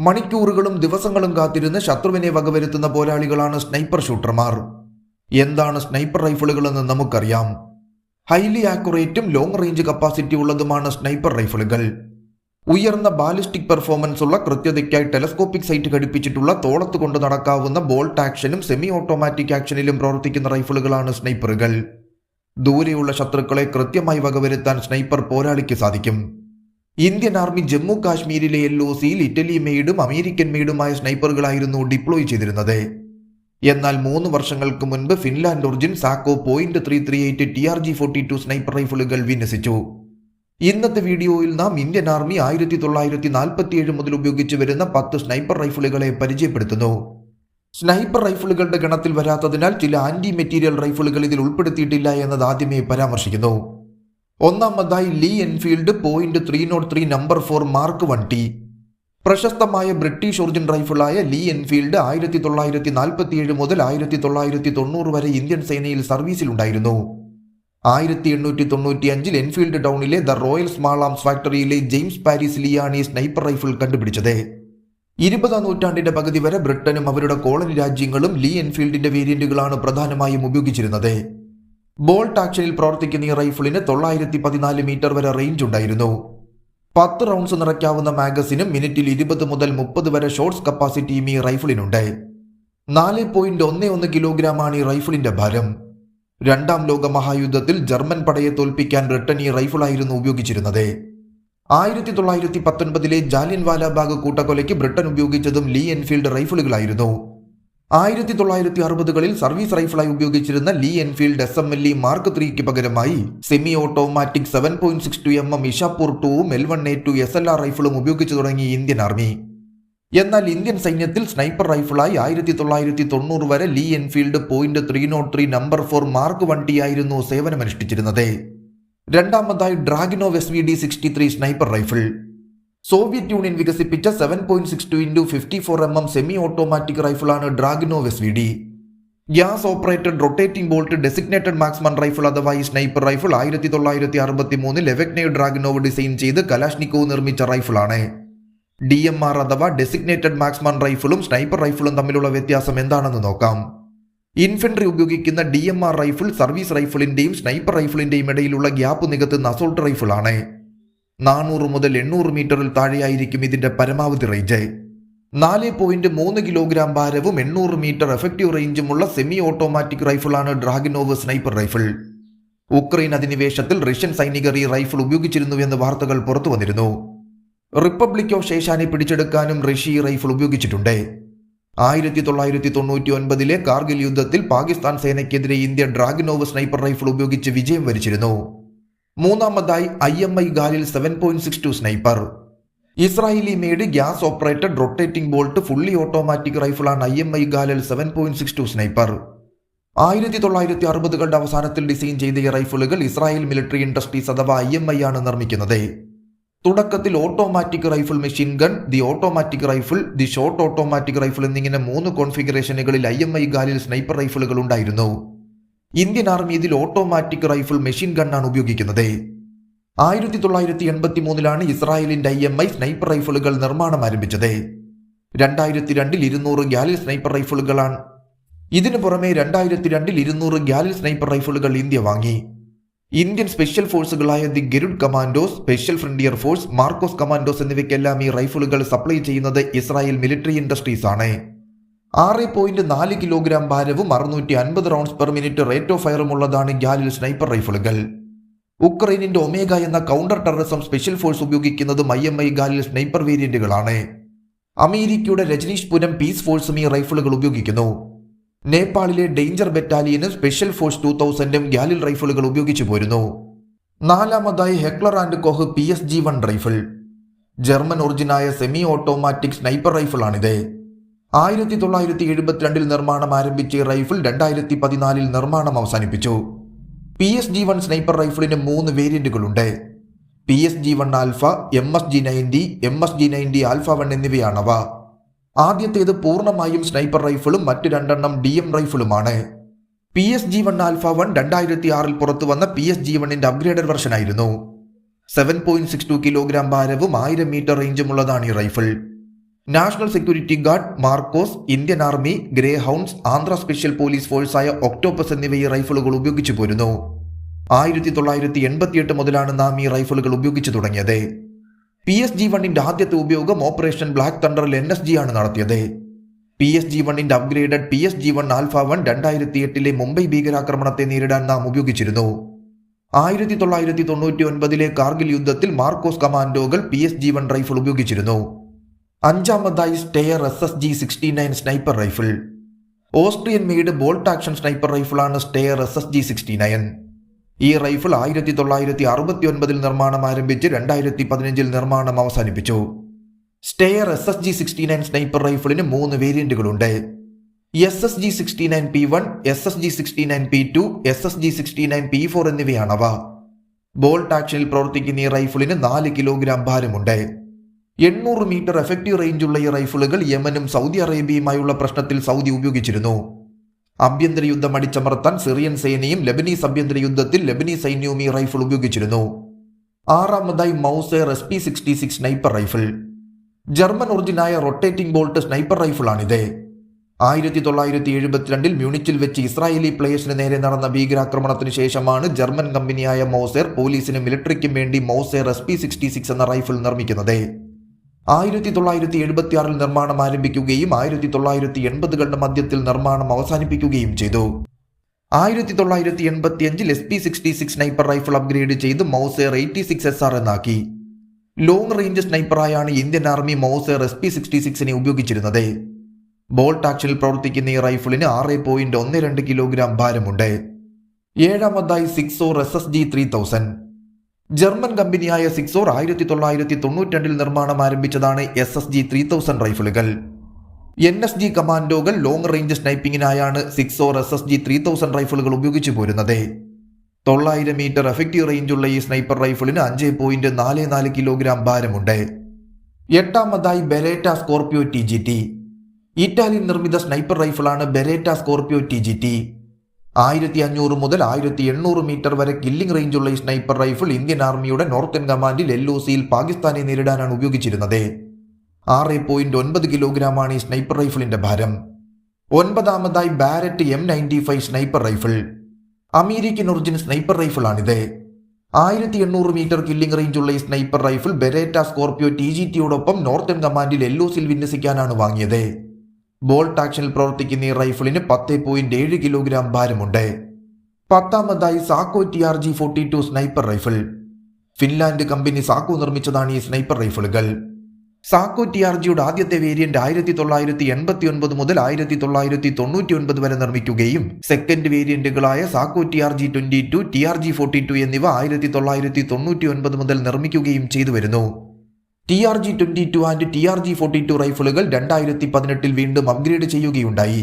മണിക്കൂറുകളും ദിവസങ്ങളും കാത്തിരുന്ന് ശത്രുവിനെ വകവരുത്തുന്ന പോരാളികളാണ് സ്നൈപ്പർ ഷൂട്ടർമാർ. എന്താണ് സ്നൈപ്പർ റൈഫിളുകളെന്ന് നമുക്കറിയാം. ഹൈലി ആക്യുറേറ്റും ലോങ് റേഞ്ച് കപ്പാസിറ്റി ഉള്ളതുമാണ് സ്നൈപ്പർ റൈഫിളുകൾ. ഉയർന്ന ബാലിസ്റ്റിക് പെർഫോമൻസ് ഉള്ള കൃത്യതയ്ക്കായി ടെലസ്കോപ്പിക് സൈറ്റ് ഘടിപ്പിച്ചിട്ടുള്ള തോളത്ത് കൊണ്ട് നടക്കാവുന്ന ബോൾട്ട് ആക്ഷനും സെമി ഓട്ടോമാറ്റിക് ആക്ഷനിലും പ്രവർത്തിക്കുന്ന റൈഫിളുകളാണ് സ്നൈപ്പറുകൾ. ദൂരെയുള്ള ശത്രുക്കളെ കൃത്യമായി വകവരുത്താൻ സ്നൈപ്പർ പോരാളിക്ക് സാധിക്കും. ഇന്ത്യൻ ആർമി ജമ്മു കാശ്മീരിലെ എൽ ഒ സിയിൽ ഇറ്റലി മെയ്ഡും അമേരിക്കൻ മെയ്ഡുമായ സ്നൈപ്പറുകളായിരുന്നു ഡിപ്ലോയ് ചെയ്തിരുന്നത്. എന്നാൽ മൂന്ന് വർഷങ്ങൾക്ക് മുൻപ് Finland origin Sako point three three eight T R G forty two sniper റൈഫിളുകൾ വിന്യസിച്ചു. ഇന്നത്തെ വീഡിയോയിൽ നാം ഇന്ത്യൻ ആർമി ആയിരത്തി തൊള്ളായിരത്തി നാൽപ്പത്തി ഏഴ് മുതൽ ഉപയോഗിച്ചു വരുന്ന പത്ത് സ്നൈപ്പർ റൈഫിളുകളെ പരിചയപ്പെടുത്തുന്നു. സ്നൈപ്പർ റൈഫിളുകളുടെ ഗണത്തിൽ വരാത്തതിനാൽ ചില ആന്റി മെറ്റീരിയൽ റൈഫിളുകൾ ഇതിൽ ഉൾപ്പെടുത്തിയിട്ടില്ല എന്നത് ആദ്യമേ പരാമർശിക്കുന്നു. ഒന്നാമതായി Lee Enfield point three nought three number four mark one T പ്രശസ്തമായ ബ്രിട്ടീഷ് ഒറിജിൻ റൈഫിളായ ലീ എൻഫീൽഡ് ആയിരത്തി തൊള്ളായിരത്തി നാൽപ്പത്തി ഏഴ് മുതൽ ആയിരത്തി തൊള്ളായിരത്തി തൊണ്ണൂറ് വരെ ഇന്ത്യൻ സേനയിൽ സർവീസിലുണ്ടായിരുന്നു. ആയിരത്തി എണ്ണൂറ്റി തൊണ്ണൂറ്റി അഞ്ചിൽ എൻഫീൽഡ് ടൗണിലെ ദ റോയൽ സ്മാൾ ആംസ് ഫാക്ടറിയിലെ ജെയിംസ് പാരീസ് ലിയാണ് ഈ സ്നൈപ്പർ റൈഫിൾ കണ്ടുപിടിച്ചത്. ഇരുപതാം നൂറ്റാണ്ടിന്റെ പകുതി വരെ ബ്രിട്ടനും അവരുടെ കോളനി രാജ്യങ്ങളും ലീ എൻഫീൽഡിന്റെ വേരിയന്റുകളാണ് പ്രധാനമായും ഉപയോഗിച്ചിരുന്നത്. ബോൾട്ട് ആക്ഷനിൽ പ്രവർത്തിക്കുന്ന ഈ റൈഫിളിന് തൊള്ളായിരത്തി പതിനാല് മീറ്റർ വരെ റേഞ്ച് ഉണ്ടായിരുന്നു. പത്ത് റൗണ്ട്സ് നിറയ്ക്കാവുന്ന മാഗസിനും മിനിറ്റിൽ ഇരുപത് മുതൽ മുപ്പത് വരെ ഷോർട്സ് കപ്പാസിറ്റിയും ഈ റൈഫിളിനുണ്ട്. നാല് പോയിന്റ് ഒന്ന് ഒന്ന് കിലോഗ്രാമാണ് ഈ റൈഫിളിന്റെ ഭാരം. രണ്ടാം ലോക മഹായുദ്ധത്തിൽ ജർമ്മൻ പടയെ തോൽപ്പിക്കാൻ ബ്രിട്ടൻ ഈ റൈഫിളായിരുന്നു ഉപയോഗിച്ചിരുന്നത്. ആയിരത്തി തൊള്ളായിരത്തി പത്തൊൻപതിലെ ജാലിയൻ വാലാബാഗ് കൂട്ടക്കൊലയ്ക്ക് ബ്രിട്ടൻ ഉപയോഗിച്ചതും ലീ എൻഫീൽഡ് റൈഫിളുകളായിരുന്നു. ആയിരത്തി തൊള്ളായിരത്തി അറുപതുകളിൽ സർവീസ് റൈഫിളായി ഉപയോഗിച്ചിരുന്ന Lee Enfield S M L E mark ത്രീക്ക് പകരമായി semi automatic seven point six two M M Ishapore ടൂവും L one A two S L R റൈഫിളും ഉപയോഗിച്ചു തുടങ്ങി ഇന്ത്യൻ ആർമി എന്നാൽ ഇന്ത്യൻ സൈന്യത്തിൽ സ്നൈപ്പർ റൈഫിളായി ആയിരത്തി തൊള്ളായിരത്തി തൊണ്ണൂറ് വരെ Lee Enfield point three nought three number four mark വണ്ടിയായിരുന്നു സേവനമനുഷ്ഠിച്ചിരുന്നത്. രണ്ടാമതായി Dragunov S V D sixty three sniper rifle Soviet Union വികസിപ്പിച്ച seven point six two into fifty four M M semi automatic റൈഫിളാണ് Dragunov S V D gas operated rotating bolt designated marksman rifle അഥവാ ഈ sniper rifle ആയിരത്തി തൊള്ളായിരത്തി അറുപത്തി മൂന്നിൽ ലെവക്നെ ഡ്രാഗിനോവ് design ചെയ്ത് Kalashnikov നിർമ്മിച്ച റൈഫിളാണ് ഡി എം ആർ അഥവാ ഡെസിഗ്നേറ്റഡ് മാക്സ്മൺ റൈഫിളും സ്നൈപ്പർ റൈഫിളും തമ്മിലുള്ള വ്യത്യാസം എന്താണെന്ന് നോക്കാം. ഇൻഫെൻട്രി ഉപയോഗിക്കുന്ന D M R rifle service റൈഫിളിന്റെയും sniper റൈഫിളിന്റെയും ഇടയിലുള്ള ഗ്യാപ്പ് നികത്തുന്ന അസോൾട്ട് റൈഫിളാണ് നാനൂറ് മുതൽ എണ്ണൂറ് മീറ്ററിൽ താഴെയായിരിക്കും ഇതിന്റെ പരമാവധി റേഞ്ച് നാല് പോയിന്റ് മൂന്ന് കിലോഗ്രാം ഭാരവും എണ്ണൂറ് മീറ്റർ എഫക്റ്റീവ് റേഞ്ചുമുള്ള സെമി ഓട്ടോമാറ്റിക് റൈഫിളാണ് ഡ്രാഗനോവ് സ്നൈപ്പർ റൈഫിൾ ഉക്രൈൻ അധിനിവേശത്തിൽ റഷ്യൻ സൈനികർ ഈ റൈഫിൾ ഉപയോഗിച്ചിരുന്നുവെന്ന് വാർത്തകൾ പുറത്തു വന്നിരുന്നു. റിപ്പബ്ലിക് ഓഫ് ശേഷാനെ പിടിച്ചെടുക്കാനും റഷ്യ ഈ റൈഫിൾ ഉപയോഗിച്ചിട്ടുണ്ട്. ആയിരത്തി തൊള്ളായിരത്തി തൊണ്ണൂറ്റി ഒൻപതിലെ കാർഗിൽ യുദ്ധത്തിൽ പാകിസ്ഥാൻ സേനയ്ക്കെതിരെ ഇന്ത്യ ഡ്രാഗനോവ് സ്നൈപ്പർ റൈഫിൾ ഉപയോഗിച്ച് വിജയം വരിച്ചിരുന്നു. മൂന്നാമതായി I M I Galil seven point six two sniper Israeli made gas operated rotating bolt fully automatic റൈഫിളാണ് I M I Galil seven point six two sniper ആയിരത്തി തൊള്ളായിരത്തി അറുപതുകളുടെ അവസാനത്തിൽ ഡിസൈൻ ചെയ്ത ഈ റൈഫിളുകൾ ഇസ്രായേൽ മിലിറ്ററി ഇൻഡസ്ട്രീസ് അഥവാ ഐ എം ഐ ആണ് നിർമ്മിക്കുന്നത്. തുടക്കത്തിൽ automatic rifle machine gun the automatic rifle the short automatic rifle എന്നിങ്ങനെ മൂന്ന് കോൺഫിഗറേഷനുകളിൽ I M I Galil sniper റൈഫിളുകൾ ഉണ്ടായിരുന്നു. ഇന്ത്യൻ ആർമി ഇതിൽ ഓട്ടോമാറ്റിക് റൈഫിൾ മെഷീൻ ഗണ്ണാണ് ഉപയോഗിക്കുന്നത്. ആയിരത്തി തൊള്ളായിരത്തി എൺപത്തി മൂന്നിലാണ് ഇസ്രായേലിന്റെ ഐ എം ഐ സ്നൈപ്പർ റൈഫിളുകൾ നിർമ്മാണം ആരംഭിച്ചത്. രണ്ടായിരത്തി രണ്ടിൽ ഇരുന്നൂറ് ഗാലിൽ സ്നൈപ്പർ റൈഫിളുകളാണ്. ഇതിനു പുറമെ രണ്ടായിരത്തി രണ്ടിൽ ഇരുന്നൂറ് ഗാലിൽ സ്നൈപ്പർ റൈഫിളുകൾ ഇന്ത്യ വാങ്ങി. Indian special ഫോഴ്സുകളായ the Garud commandos special frontier force MARCOS commandos എന്നിവയ്ക്കെല്ലാം ഈ റൈഫിളുകൾ സപ്ലൈ ചെയ്യുന്നത് ഇസ്രായേൽ മിലിറ്ററി ഇൻഡസ്ട്രീസ് ആണ് ആറ് പോയിന്റ് നാല് കിലോഗ്രാം ഭാരവും അറുന്നൂറ്റി അൻപത് rounds per minute rate of ഫയറും ഉള്ളതാണ് ഗാലിൽ സ്നൈപ്പർ റൈഫിളുകൾ ഉക്രൈനിന്റെ ഒമേഗ എന്ന കൗണ്ടർ ടെററിസം സ്പെഷ്യൽ ഫോഴ്സ് ഉപയോഗിക്കുന്നത് I M I Galil sniper വേരിയന്റുകളാണ് അമേരിക്കയുടെ രജനീഷ്പുരം പീസ് ഫോഴ്സും ഈ റൈഫിളുകൾ ഉപയോഗിക്കുന്നു. നേപ്പാളിലെ ഡേഞ്ചർ ബറ്റാലിയനും സ്പെഷ്യൽ ഫോഴ്സ് ടൂ തൗസൻഡും ഗാലിൽ റൈഫിളുകൾ ഉപയോഗിച്ചു പോരുന്നു. നാലാമതായി Heckler and Koch P S G one rifle German ഒറിജിനായ semi automatic sniper റൈഫിളാണിത് ആയിരത്തി തൊള്ളായിരത്തി എഴുപത്തിരണ്ടിൽ നിർമ്മാണം ആരംഭിച്ച റൈഫിൾ രണ്ടായിരത്തി പതിനാലിൽ നിർമ്മാണം അവസാനിപ്പിച്ചു. P S G one sniper റൈഫിളിന് മൂന്ന് വേരിയന്റുകളുണ്ട്. P S G one alpha M S G ninety M S G ninety alpha one എന്നിവയാണവ. ആദ്യത്തേത് പൂർണമായും സ്നൈപ്പർ റൈഫിളും മറ്റ് രണ്ടെണ്ണം D M റൈഫിളുമാണ്. P S G one alpha one രണ്ടായിരത്തി ആറിൽ പുറത്തു വന്ന പി എസ് ജി വണ്ണിന്റെ അപ്ഗ്രേഡഡ് വെർഷൻ ആയിരുന്നു seven point six two kilogram ഭാരവും ആയിരം മീറ്റർ റേഞ്ചുമുള്ളതാണ് ഈ rifle. National security guard Marcos Indian army grey hounds Andhra special police ഫോഴ്സായ Octopus എന്നിവ ഈ റൈഫിളുകൾ ഉപയോഗിച്ചു പോരുന്നു. ആയിരത്തി തൊള്ളായിരത്തി എൺപത്തിയെട്ട് മുതലാണ് നാം ഈ റൈഫിളുകൾ ഉപയോഗിച്ചു തുടങ്ങിയത്. പി എസ് ജി വണ്ണിന്റെ ആദ്യത്തെ ഉപയോഗം ഓപ്പറേഷൻ ബ്ലാക്ക് തണ്ടറിൽ എൻ എസ് ജി ആണ് നടത്തിയത്. പി എസ് ജി വണ്ണിന്റെ upgraded P S G one alpha one രണ്ടായിരത്തി എട്ടിലെ മുംബൈ ഭീകരാക്രമണത്തെ നേരിടാൻ നാം ഉപയോഗിച്ചിരുന്നു. ആയിരത്തി തൊള്ളായിരത്തി തൊണ്ണൂറ്റി ഒൻപതിലെ കാർഗിൽ യുദ്ധത്തിൽ Marcos കമാൻഡോകൾ P S G one rifle ഉപയോഗിച്ചിരുന്നു. അഞ്ചാമതായി Steyr S S G sixty nine sniper rifle Austrian made bolt action sniper റൈഫിളാണ് Steyr S S G sixty nine ഈ റൈഫിൾ ആയിരത്തി തൊള്ളായിരത്തി അറുപത്തി ഒൻപതിൽ നിർമ്മാണം ആരംഭിച്ച് രണ്ടായിരത്തി പതിനഞ്ചിൽ നിർമ്മാണം അവസാനിപ്പിച്ചു. Steyr S S G sixty nine sniper റൈഫിളിന് മൂന്ന് വേരിയന്റുകളുണ്ട് S S G sixty nine P one S S G sixty nine P two S S G sixty nine P four എന്നിവയാണവ. Bolt ആക്ഷനിൽ പ്രവർത്തിക്കുന്ന ഈ റൈഫിളിന് നാല് കിലോഗ്രാം ഭാരമുണ്ട്. എണ്ണൂറ് മീറ്റർ എഫക്റ്റീവ് റേഞ്ചുള്ള ഈ റൈഫിളുകൾ യമനും Saudi അറേബ്യയുമായുള്ള പ്രശ്നത്തിൽ Saudi ഉപയോഗിച്ചിരുന്നു. ആഭ്യന്തര യുദ്ധം അടിച്ചമർത്താൻ സിറിയൻ സേനയും ലബനീസ് ആഭ്യന്തര യുദ്ധത്തിൽ ലബനീസ് സൈന്യവും ഈ റൈഫിൾ ഉപയോഗിച്ചിരുന്നു. ആറാമതായി Mauser S P sixty six sniper rifle German ഒറിജിനായ rotating bolt sniper റൈഫിളാണിത് ആയിരത്തി തൊള്ളായിരത്തി എഴുപത്തിരണ്ടിൽ മ്യൂണിച്ചിൽ വെച്ച് ഇസ്രായേലി പ്ലേയേഴ്സിന് നേരെ നടന്ന ഭീകരാക്രമണത്തിന് ശേഷമാണ് ജർമ്മൻ കമ്പനിയായ മൗസേർ പോലീസിനും മിലിറ്ററിക്കും വേണ്ടി Mauser S P sixty six എന്ന റൈഫിൾ നിർമ്മിക്കുന്നത്. ആയിരത്തി തൊള്ളായിരത്തി എഴുപത്തിയാറിൽ നിർമ്മാണം ആരംഭിക്കുകയും ആയിരത്തി തൊള്ളായിരത്തി എൺപതുകളുടെ മധ്യത്തിൽ നിർമ്മാണം അവസാനിപ്പിക്കുകയും ചെയ്തു. ആയിരത്തി തൊള്ളായിരത്തി എൺപത്തി അഞ്ചിൽ S P sixty six sniper rifle upgrade ചെയ്ത് Mauser eighty six S R എന്നാക്കി long range സ്നൈപ്പറായാണ് Indian army Mauser S P sixty സിക്സിനെ ഉപയോഗിച്ചിരുന്നത്. ബോൾട്ട് ആക്ഷനിൽ പ്രവർത്തിക്കുന്ന ഈ റൈഫിളിന് ആറ് പോയിന്റ് ഒന്ന് രണ്ട് കിലോഗ്രാം ഭാരമുണ്ട്. ഏഴാമതായി Sig Sauer S S G three thousand German കമ്പനിയായ സിക്സോർ ആയിരത്തി തൊള്ളായിരത്തി തൊണ്ണൂറ്റിരണ്ടിൽ നിർമ്മാണം ആരംഭിച്ചതാണ് S S G three thousand റൈഫിളുകൾ. N S G കമാൻഡോകൾ long range സ്നൈപ്പിങ്ങിനായാണ് Sig Sauer S S G three thousand റൈഫിളുകൾ ഉപയോഗിച്ചു പോരുന്നത്. തൊള്ളായിരം മീറ്റർ എഫക്റ്റീവ് റേഞ്ചുള്ള ഈ സ്നൈപ്പർ റൈഫിളിന് അഞ്ച് പോയിന്റ് നാല് നാല് കിലോഗ്രാം ഭാരമുണ്ട്. എട്ടാമതായി Beretta Scorpio T G T Italian നിർമ്മിത sniper റൈഫിളാണ് Beretta Scorpio T G T ആയിരത്തി അഞ്ഞൂറ് മുതൽ ആയിരത്തി എണ്ണൂറ് മീറ്റർ വരെ കില്ലിംഗ് റേഞ്ചുള്ള ഈ സ്നൈപ്പർ റൈഫിൾ ഇന്ത്യൻ ആർമിയുടെ നോർത്തേൺ കമാൻഡിൽ എൽ ഒ സിയിൽ പാകിസ്ഥാനെ നേരിടാനാണ് ഉപയോഗിച്ചിരുന്നത്. ആറ് പോയിന്റ് ഒൻപത് കിലോഗ്രാമാണ് ഈ സ്നൈപ്പർ റൈഫിളിന്റെ ഭാരം. ഒൻപതാമതായി Barrett M ninety five sniper rifle. American origin sniper റൈഫിളാണിത്. ആയിരത്തി എണ്ണൂറ് മീറ്റർ കില്ലിംഗ് റേഞ്ചുള്ള ഈ sniper rifle Beretta Scorpio T G ടിയോടൊപ്പം northern കമാൻഡിൽ എൽ ഒ സിയിൽ വിന്യസിക്കാനാണ് വാങ്ങിയത്. ബോൾട്ട് ആക്ഷനിൽ പ്രവർത്തിക്കുന്ന ഈ റൈഫിളിന് പത്ത് പോയിന്റ് ഏഴ് കിലോഗ്രാം ഭാരമുണ്ട്. പത്താമതായി Sako T R G forty two sniper rifle. Finland company Sako നിർമ്മിച്ചതാണ് ഈ സ്നൈപ്പർ റൈഫിളുകൾ. സാക്കോ ടി ആർ ജിയുടെ ആദ്യത്തെ വേരിയന്റ് ആയിരത്തി തൊള്ളായിരത്തി എൺപത്തി ഒൻപത് മുതൽ ആയിരത്തി തൊള്ളായിരത്തി തൊണ്ണൂറ്റി ഒൻപത് വരെ നിർമ്മിക്കുകയും second വേരിയന്റുകളായ Sako T R G twenty two T R G forty two എന്നിവ ആയിരത്തി തൊള്ളായിരത്തി തൊണ്ണൂറ്റി ഒൻപത് മുതൽ നിർമ്മിക്കുകയും ചെയ്തു വരുന്നു. T R G twenty two and T R G forty two റൈഫിളുകൾ രണ്ടായിരത്തി പതിനെട്ടിൽ വീണ്ടും അപ്ഗ്രേഡ് ചെയ്യുകയുണ്ടായി.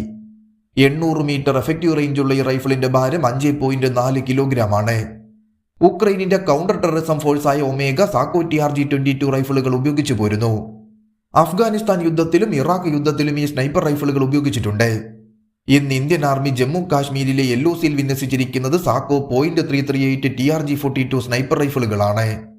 എണ്ണൂറ് മീറ്റർ എഫക്റ്റീവ് റേഞ്ചുള്ള ഈ റൈഫിളിന്റെ ഭാരം അഞ്ച് പോയിന്റ് നാല് കിലോഗ്രാം ആണ്. ഉക്രൈനിന്റെ counter terrorism ഫോഴ്സായ Omega Sako T R G twenty two റൈഫിളുകൾ ഉപയോഗിച്ചു പോരുന്നു. അഫ്ഗാനിസ്ഥാൻ യുദ്ധത്തിലും ഇറാഖ് യുദ്ധത്തിലും ഈ സ്നൈപ്പർ റൈഫിളുകൾ ഉപയോഗിച്ചിട്ടുണ്ട്. ഇന്ന് ഇന്ത്യൻ ആർമി ജമ്മു കാശ്മീരിലെ എൽ ഒ സിയിൽ വിന്യസിച്ചിരിക്കുന്നത് Sako point three three eight T R G forty two sniper റൈഫിളുകളാണ്